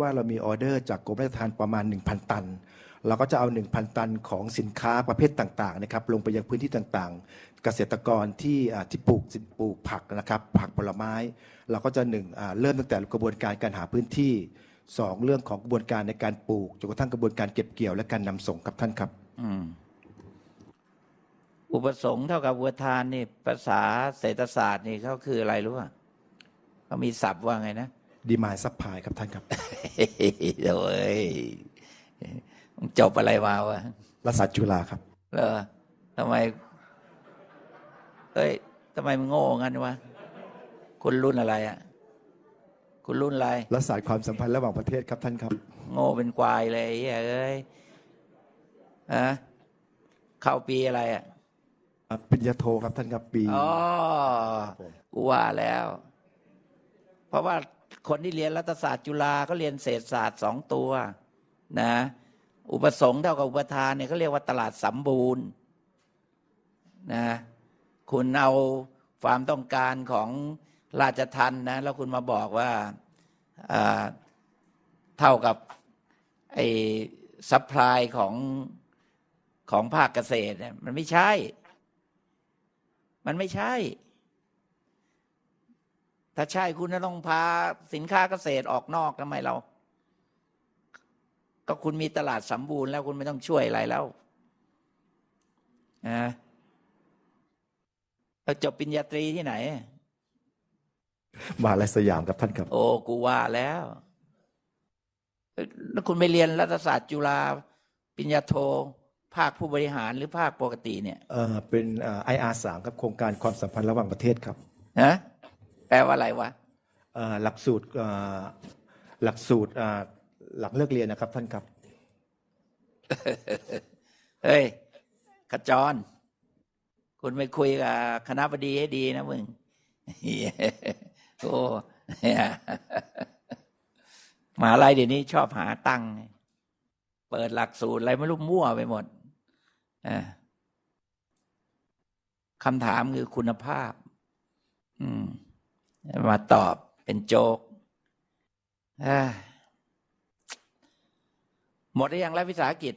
ว่าเรามีออเดอร์จากกรมราชทานประมาณ 1,000 ตัน เราก็จะเอา 1,000 ตันของสินค้าประเภทต่างๆนะครับลงไปยังพื้นที่ต่างๆ เกษตรกรที่ที่ปลูกสินปลูกผักนะครับผักผลไม้ เราก็จะหนึ่งเริ่มตั้งแต่กระบวนการการหาพื้นที่สองเรื่องของกระบวนการในการปลูกจนกระทั่งกระบวนการเก็บเกี่ยวและการนำส่งครับท่านครับอุปสงค์เท่ากับอุปทานนี่ภาษาเศรษฐศาสตร์นี่เขาคืออะไรรู้ป่ะเขามีศัพท์ว่าไงนะ ดีมายซัพพลายครับท่านครับเดี๋ยวเอ้ยมึงจบอะไรมาวะรัฐศาสตร์จุฬาครับเหรอทำไม เอ้ยทำไมมึงโง่งั้นวะคุณรุ่นอะไรอะคุณรุ่นอะไรรัฐศาสตร์ความสัมพันธ์ระหว่างประเทศครับท่านครับ โง่เป็นควายเลยไอ้เหี้ยเอ้ยฮะเข้าปีอะไรอะอ่าปริญญาโทครับท่านครับปีอ๋อผมกูว่าแล้ว เพราะว่า คนที่เรียนรัฐศาสตร์จุฬาก็เรียนเศรษฐศาสตร์สองตัวนะอุปสงค์เท่ากับอุปทานเนี่ยเขาเรียกว่าตลาดสมบูรณ์นะคุณเอาความต้องการของราชทันนะแล้วคุณมาบอกว่าเท่ากับไอ้ซัพพลายของของภาคเกษตรเนี่ยมันไม่ใช่ มันไม่ใช่ ถ้าใช่คุณจะต้องพาสินค้าเกษตรออกนอกทำไมเรา ก็คุณมีตลาดสมบูรณ์แล้วคุณไม่ต้องช่วยอะไรแล้วนะแล้วจบปริญญาตรีที่ไหน มหาลัยสยามครับท่านครับ โอ้กูว่าแล้วเอ้ยแล้วคุณไปเรียนรัฐศาสตร์จุฬาปริญญาโทภาคผู้บริหารหรือภาคปกติเนี่ย เอ่อเป็นไออาร์สามครับโครงการความสัมพันธ์ระหว่างประเทศครับ ฮะ แปลว่าอะไรวะเอ่อหลักสูตรเอ่อหลักสูตรอ่าหลังเลิกเรียนนะครับ ท่านครับ เฮ้ยขจร คุณไปคุยกับคณะบดีให้ดีนะมึงเหี้ยโอ้เนี่ยมหาลัยเดี๋ยวนี้ชอบหาตังค์เปิดหลักสูตรอะไรไม่รู้มั่วไปหมดอ่าคำถามคือคุณภาพ อืม มาตอบเป็นโจกหมดหรือยังแล้ววิสาหกิจ